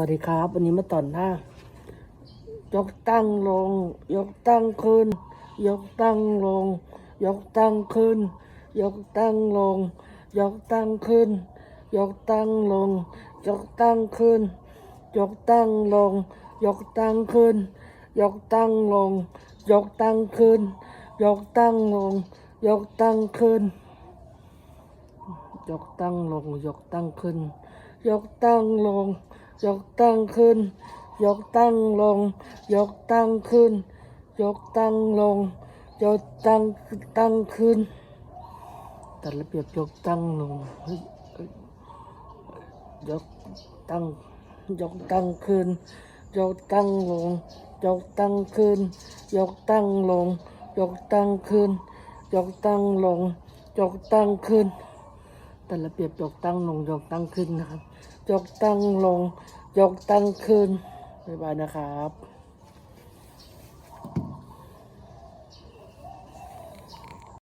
วัสดีครับ วันนี้มาต่อนหน้า ยกตั้งลง ยกตั้งขึ้น ยกตั้งลง ยกตั้งขึ้น ยกตั้งลง ยกตั้งขึ้น ยกตั้งลง ยกตั้งขึ้น ยกตั้งลง ยกตั้งขึ้น ยกตั้งลง ยกตั้งขึ้น ยกตั้งลง ยกตั้งขึ้น ยกตั้งลง ยกตั้งขึ้น ยกตั้งลง ยกตั้งขึ้น ยกตั้งลง ยกตั้งขึ้น ยกตั้งลง ยกตั้งตั้งขึ้นตัดระเบียบยกตั้งลงยเอ้ยยกตั้งยกตั้งขึ้น ยกตั้งลง ยกตั้งขึ้น ยกตั้งลง ยกตั้งขึ้น ยกตั้งลง ยกตั้งขึ้น แต่ระเบียบยกตั้งลง ยกตั้งขึ้นนะครับ ยกตั้งลง ยกตั้งขึ้นบ๊ายบายนะครับ